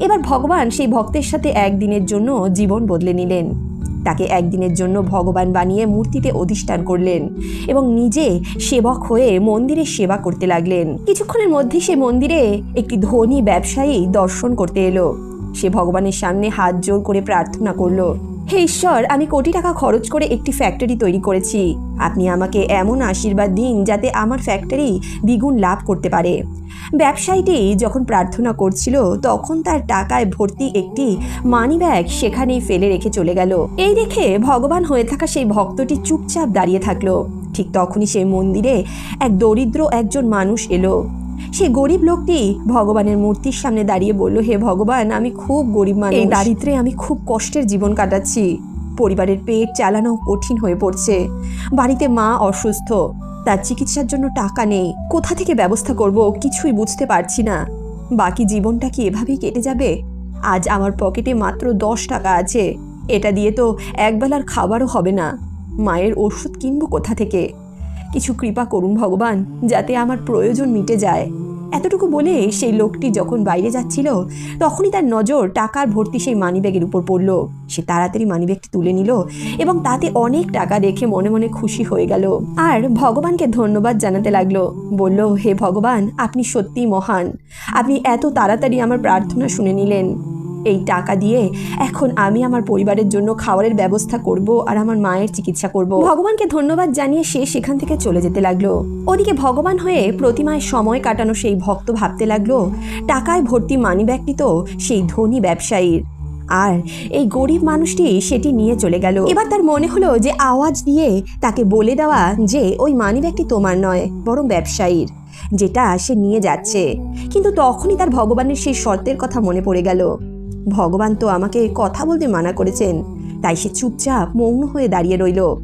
এবার ভগবান সেই ভক্তের সাথে একদিনের জন্য জীবন বদলে নিলেন। তাকে একদিনের জন্য ভগবান বানিয়ে মূর্তিতে অধিষ্ঠান করলেন এবং নিজে সেবক হয়ে মন্দিরে সেবা করতে লাগলেন। কিছুক্ষণের মধ্যে সে মন্দিরে একটি ধনী ব্যবসায়ী দর্শন করতে এলো। সে ভগবানের সামনে হাত জোর করে প্রার্থনা করল, হে ঈশ্বর, আমি কোটি টাকা খরচ করে একটি ফ্যাক্টরি তৈরি করেছি। আপনি আমাকে এমন আশীর্বাদ দিন যাতে আমার ফ্যাক্টরি দ্বিগুণ লাভ করতে পারে। ব্যবসায়ীটি যখন প্রার্থনা করছিল, তখন তার টাকায় ভর্তি একটি মানি ব্যাগ সেখানেই ফেলে রেখে চলে গেল। এই দেখে ভগবান হয়ে থাকা সেই ভক্তটি চুপচাপ দাঁড়িয়ে থাকল। ঠিক তখনই সেই মন্দিরে এক দরিদ্র একজন মানুষ এলো। সেই গরিব লোকটি ভগবানের মূর্তির সামনে দাঁড়িয়ে বলল, হে ভগবান, আমি খুব গরিব মানুষ। দারিদ্রে আমি খুব কষ্টের জীবন কাটাচ্ছি। পরিবারের পেট চালানো কঠিন হয়ে পড়ছে। বাড়িতে মা অসুস্থ। তার চিকিৎসার জন্য টাকা নেই। কোথা থেকে ব্যবস্থা করব কিছুই বুঝতে পারছি না। বাকি জীবনটা কি এভাবেই কেটে যাবে? আজ আমার পকেটে মাত্র দশ টাকা আছে। এটা দিয়ে তো একবেলার খাবারও হবে না। মায়ের ওষুধ কিনবো কোথা থেকে? কিছু কৃপা করুন ভগবান, যাতে আমার প্রয়োজন মিটে যায়। এতটুকু বলে সেই লোকটি যখন বাইরে যাচ্ছিল, তখনই তার নজর টাকার ভর্তি সেই মানিব্যাগের উপর পড়ল। সে তাড়াতাড়ি মানিব্যাগটি তুলে নিল এবং তাতে অনেক টাকা দেখে মনে মনে খুশি হয়ে গেল। আর ভগবানকে ধন্যবাদ জানাতে লাগল। বলল, হে ভগবান, আপনি সত্যিই মহান। আপনি এত তাড়াতাড়ি আমার প্রার্থনা শুনে নিলেন। এই টাকা দিয়ে এখন আমি আমার পরিবারের জন্য খাবারের ব্যবস্থা করব আর আমার মায়ের চিকিৎসা করব। ভগবানকে ধন্যবাদ জানিয়ে সে সেখান থেকে চলে যেতে লাগল। ওদিকে ভগবান হয়ে প্রতিমায় সময় কাটানো সেই ভক্ত ভাবতে লাগল, টাকায় ভর্তি মানি মানিব্যাগটি তো সেই ধনী ব্যবসায়ীর। আর এই গরিব মানুষটি সেটি নিয়ে চলে গেল। এবার তার মনে হলো যে আওয়াজ দিয়ে তাকে বলে দেওয়া যে ওই মানিব্যাগটি তোমার নয়, বরং ব্যবসায়ীর, যেটা সে নিয়ে যাচ্ছে। কিন্তু তখনই তার ভগবানের সেই শর্তের কথা মনে পড়ে গেল। ভগবান তো আমাকে কথা বলতে মানা করেছেন, তাই সে চুপচাপ মৌন হয়ে দাঁড়িয়ে রইল।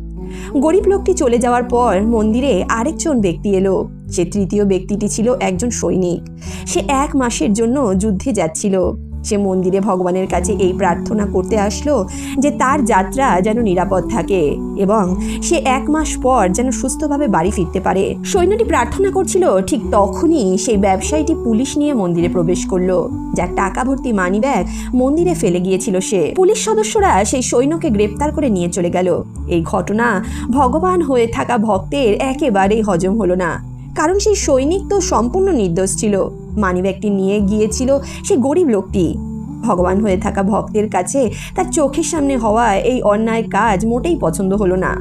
গরিব লোকটি চলে যাওয়ার পর মন্দিরে আরেকজন ব্যক্তি এলো। সে তৃতীয় ব্যক্তিটি ছিল একজন সৈনিক। সে এক মাসের জন্য যুদ্ধে যাচ্ছিল। সে মন্দিরে ভগবানের কাছে এই প্রার্থনা করতে আসলো যে তার যাত্রা যেন নিরাপদ থাকে এবং সে এক মাস পর যেন সুস্থভাবে বাড়ি ফিরতে পারে। সৈন্যটি প্রার্থনা করছিল, ঠিক তখনই সেই ব্যবসায়ীটি পুলিশ নিয়ে মন্দিরে প্রবেশ করল। যার টাকা ভর্তি মানি ব্যাগ মন্দিরে ফেলে গিয়েছিল সে। পুলিশ সদস্যরা সেই সৈন্যকে গ্রেপ্তার করে নিয়ে চলে গেল। এই ঘটনা ভগবান হয়ে থাকা ভক্তের একেবারেই হজম হলো না। কারণ সেই সৈনিক তো সম্পূর্ণ নির্দোষ ছিল। মানিব্যাগটি নিয়ে গিয়েছিল সে গরিব লোকটি। ভগবান হয়ে থাকা ভক্তের কাছে তার চোখের সামনে হওয়া এই অন্যায় কাজ মোটেই পছন্দ হলো না।